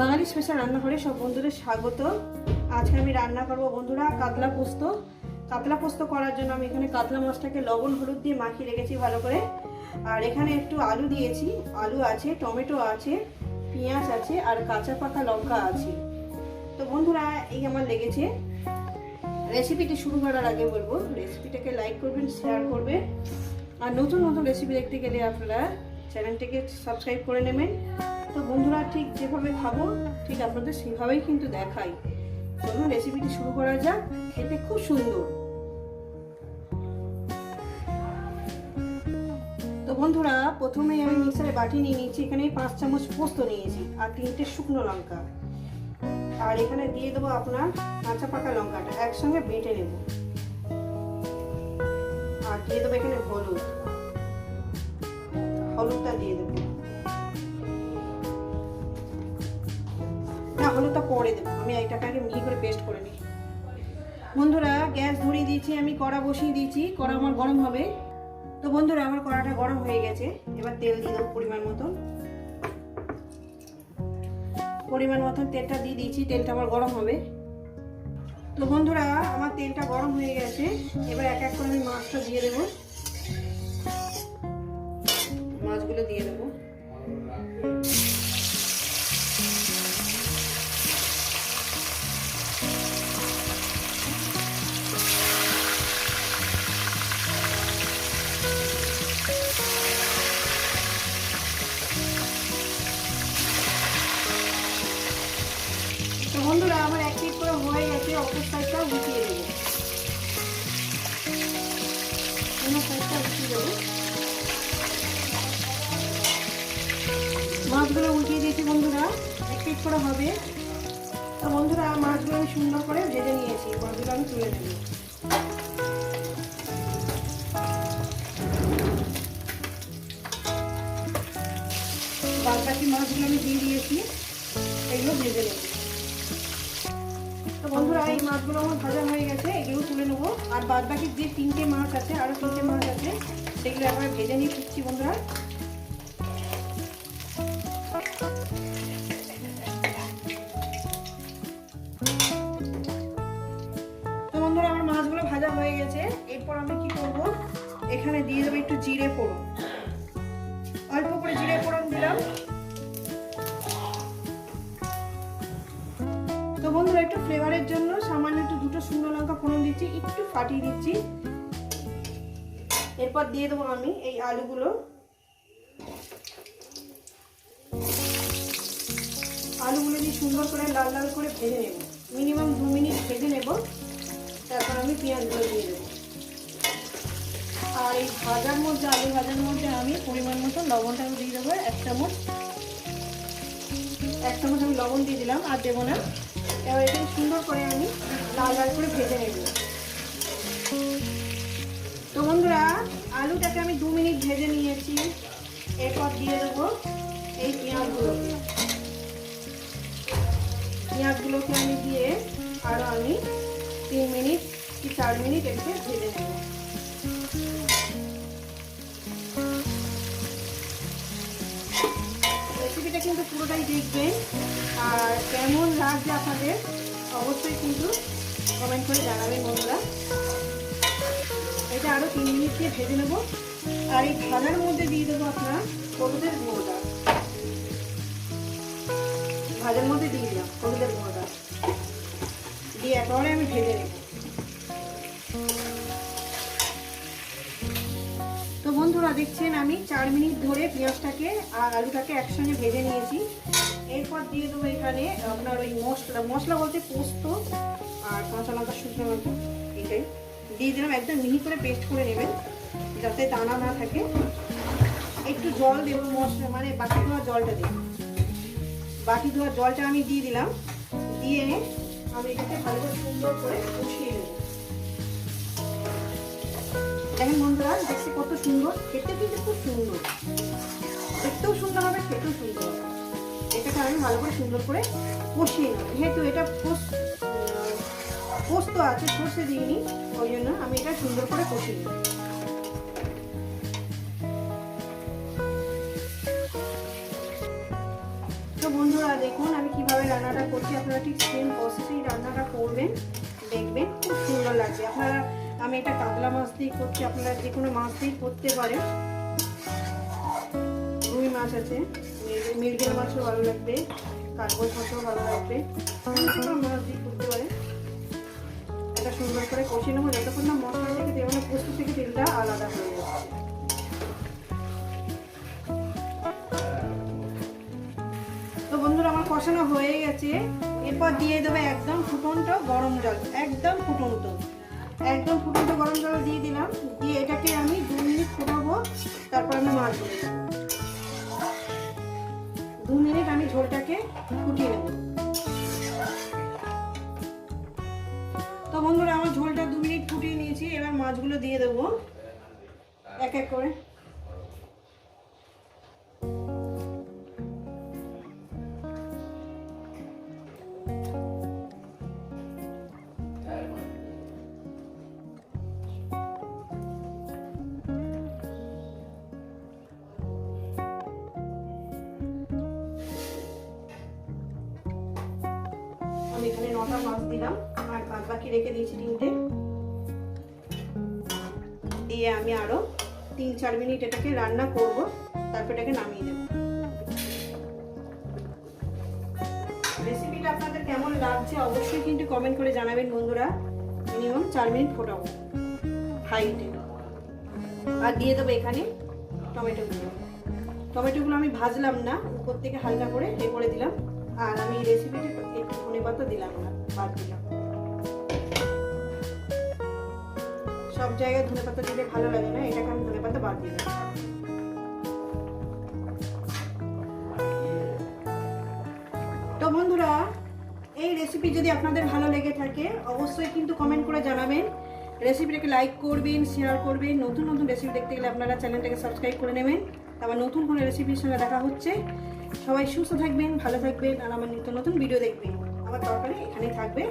বাঙালি special রান্নাঘরে সব বন্ধুদের স্বাগত। আজকে আমি রান্না করব বন্ধুরা কাতলা পোস্ত। কাতলা পোস্ত করার জন্য আমি এখানে কাতলা মাছটাকে লবণ, হলুদ দিয়ে মাখিয়ে রেখেছি ভালো করে। আর এখানে একটু আলু দিয়েছি। আলু আছে, টমেটো আছে, পেঁয়াজ আছে আর কাঁচা পাকা লঙ্কা আছে। তো বন্ধুরা, এই আমার লেগেছে। রেসিপিটি শুরু করার আগে বলব, রেসিপিটাকে লাইক করবেন, শেয়ার করবেন। আর নতুন নতুন রেসিপি দেখতে গেলে আপনারা চ্যানেলটিকে সাবস্ক্রাইব করে নেবেন। তো বন্ধুরা ঠিক যেভাবে খাব, ঠিক আপনাদের সেভাবেই কিন্তু দেখাই। চলুন রেসিপিটি শুরু করা যাক, খেতে খুব সুন্দর। তো বন্ধুরা, প্রথমেই আমি মিক্সারে বাটি নিয়ে নিচ্ছি এখানে পাঁচ চামচ পোস্ত নিয়েছি আর তিনটে শুকনো লঙ্কা। আর এখানে দিয়ে দেবো আপনার কাঁচা পাকা লঙ্কাটা, একসঙ্গে বেটে নেব। আর দিয়ে দেবো এখানে হলুদ। হলুদটা দিয়ে দেবো। পরে দেবো। আমি এইটাকে আগে মিহি করে পেস্ট করে নিই। বন্ধুরা, গ্যাস ধরিয়ে দিয়েছি, আমি কড়া বসিয়ে দিয়েছি, কড়া আমার গরম হবে। তো বন্ধুরা, আমার কড়াটা গরম হয়ে গেছে। এবার তেল দিয়ে দেবো পরিমাণ মতন। পরিমাণ মতন তেলটা দিয়ে দিয়েছি, তেলটা আমার গরম হবে। তো বন্ধুরা, আমার তেলটা গরম হয়ে গেছে। এবার এক এক করে আমি মাছটা দিয়ে দেবো। মাছগুলো দিয়ে দেবো। অন্য সাইডটা উঠিয়ে দেবো মাছগুলো উঠিয়ে দিয়েছি বন্ধুরা, এক পিট করে হবে। তো বন্ধুরা, মাছগুলো আমি সুন্দর করে ভেজে নিয়েছি, মাছগুলো আমি তুলে নেব। বাদ বাকি মাছগুলো আমি দিয়ে দিয়েছি, এগুলো ভেজে নেব। বন্ধুরা, এই মাছগুলো আমার ভাজা হয়ে গেছে, এগুলো তুলে নেব। আর বাদ বাকি যে তিনটে মাছ আছে আরও তিনটে মাছ আছে, সেগুলো একবার ভেজে নিয়ে ফিরছি বন্ধুরা। তো বন্ধুরা, আমার মাছগুলো ভাজা হয়ে গেছে। এরপর আমি কি করব? এখানে দিয়ে দেবো একটু জিরে ফোড়ন। অল্প করে জিরে ফোড়ন দিলাম। তো বন্ধুরা, একটু ফ্লেভারের জন্য সামান্য একটু দুটো শুকনো লঙ্কা ফোড়ন দিচ্ছি, একটু ফাটিয়ে দিচ্ছি। এরপর দিয়ে দেবো আমি এই আলুগুলো। আলুগুলো দিয়ে সুন্দর করে লাল লাল করে ভেজে নেব। মিনিমাম দু মিনিট ভেজে নেব। তারপর আমি পেঁয়াজগুলো দিয়ে দেবো। আর এই ভাজার মধ্যে, আলু ভাজার মধ্যে আমি পরিমাণ মতো লবণটা আমি দিয়ে দেবো। এক চামচ। এক চামচ আমি লবণ দিয়ে দিলাম, আর দেবো না এবার এটাকে সুন্দর করে আমি লাল লাল করে ভেজে নেব। তো বন্ধুরা, আলুটাকে আমি দু মিনিট ভেজে নিয়েছি। এরপর দিয়ে দেবো এই পেঁয়াজগুলোকে পেঁয়াজগুলোকে আমি দিয়ে আরও আমি তিন মিনিট কি চার মিনিট এটাকে ভেজে নেব। কিন্তু পুরোটাই দেখবেন। আর কেমন লাগছে আপনাদের, অবশ্যই কিন্তু কমেন্ট করে জানাবেন বন্ধুরা। এটা আরও তিন মিনিট দিয়ে ভেজে নেব। আর এই ভাজার মধ্যে দিয়ে দেবো আপনার হলুদের গুঁড়োটা। ভাজার মধ্যে দিয়ে দিলাম হলুদের গুঁড়োটা। দিয়ে একেবারে আমি ভেজে নেব। বন্ধুরা দেখছেন আমি চার মিনিট ধরে পেঁয়াজটাকে আর আলুটাকে একসঙ্গে ভেজে নিয়েছি। এরপর দিয়ে দেবো এখানে আপনার ওই মশলা। মশলা বলতে পোস্ত আর কাঁচা লঙ্কা শুকনো লঙ্কা, এটাই। দিয়ে দিলাম একদম মিহি করে পেস্ট করে নেবেন, যাতে দানা না থাকে। একটু জল দেবো মশলা মানে বাকি ধোয়া জলটা দেবো বাকি ধোয়া জলটা আমি দিয়ে দিলাম। দিয়ে আমি এটাকে ভালো করে সুন্দর করে কষিয়ে নেব। দেখেন বন্ধুরা দেখছি কত সুন্দর, খেতে কিন্তু খুব সুন্দর। দেখতেও সুন্দর হবে, খেতেও সুন্দর হবে। এটাকে আমি ভালো করে সুন্দর করে কষিয়ে নেব। যেহেতু এটা পোস্ত পোস্ত আছে, সর্ষে দিইনি, ওই জন্য আমি এটা সুন্দর করে কষিয়ে নেব। তো বন্ধুরা, দেখুন আমি কীভাবে রান্নাটা করছি। আপনারা ঠিক সেম প্রসেসেই রান্নাটা করবেন, দেখবেন, খুব সুন্দর লাগবে। আপনারা আমি এটা কাতলা মাছ দিয়ে করছি। আপনারা যে কোনো মাছ দিয়ে করতে পারেন। রুই মাছ আছে। মির- মিরগেল মাছও ভালো লাগবে। কার্গোজ মাছও ভালো লাগবে। মাছ দিয়ে করতে পারেন। এটা সুন্দর করে কষিয়ে নেব। যতক্ষণ না মশলা থেকে তেল মানে পোস্ত থেকে তেলটা আলাদা হয়ে যাচ্ছে তো বন্ধুরা, আমার কষানো হয়ে গেছে। এরপর দিয়ে দেবে একদম ফুটন্ত গরম জল। একদম ফুটন্ত। একদম ফুটন্ত গরম জল দিয়ে দিলাম। দিয়ে এটাকে আমি দু মিনিট ফোটাবো, তারপর আমি মাছ দু মিনিট আমি ঝোলটাকে ফুটিয়ে নেব। তো বন্ধুরা, আমার ঝোলটা দু মিনিট ফুটিয়ে নিয়েছি, এবার মাছগুলো দিয়ে দেবো। এক এক করে। আমি এখানে নটা মাছ দিলাম, আর বাদ বাকি রেখে দিয়েছি তিনটে। দিয়ে আমি আরও তিন, চার মিনিট এটাকে রান্না করব, তারপর এটাকে নামিয়ে দেবো। রেসিপিটা আপনাদের কেমন লাগছে অবশ্যই কিন্তু কমেন্ট করে জানাবেন বন্ধুরা। মিনিমাম চার মিনিট ফোটাবো। হাইটে আর দিয়ে দেবো এখানে টমেটোগুলো টমেটোগুলো আমি ভাজলাম না, উপর থেকে হালকা করে এ করে দিলাম। আর আমি রেসিপিতে একটু ধনে পাতা দিলাম না, বাদ দিলাম। সব জায়গায় ধনে পাতা দিলে ভালো লাগে না, এটাকে আমি ধনে পাতা বাদ দিলাম। তো বন্ধুরা, এই রেসিপি যদি আপনাদের ভালো লেগে থাকে, অবশ্যই কিন্তু কমেন্ট করে জানাবেন। রেসিপিটাকে লাইক করবেন শেয়ার করবেন। নতুন নতুন রেসিপি দেখতে গেলে আপনারা চ্যানেলটাকে সাবস্ক্রাইব করে নেবেন। আবার নতুন কোনো রেসিপির সঙ্গে দেখা হচ্ছে। সবাই সুস্থ থাকবেন, ভালো থাকবেন, আর আমার নিত্য নতুন ভিডিও দেখবেন। আমার তরকারি এখানেই থাকবে।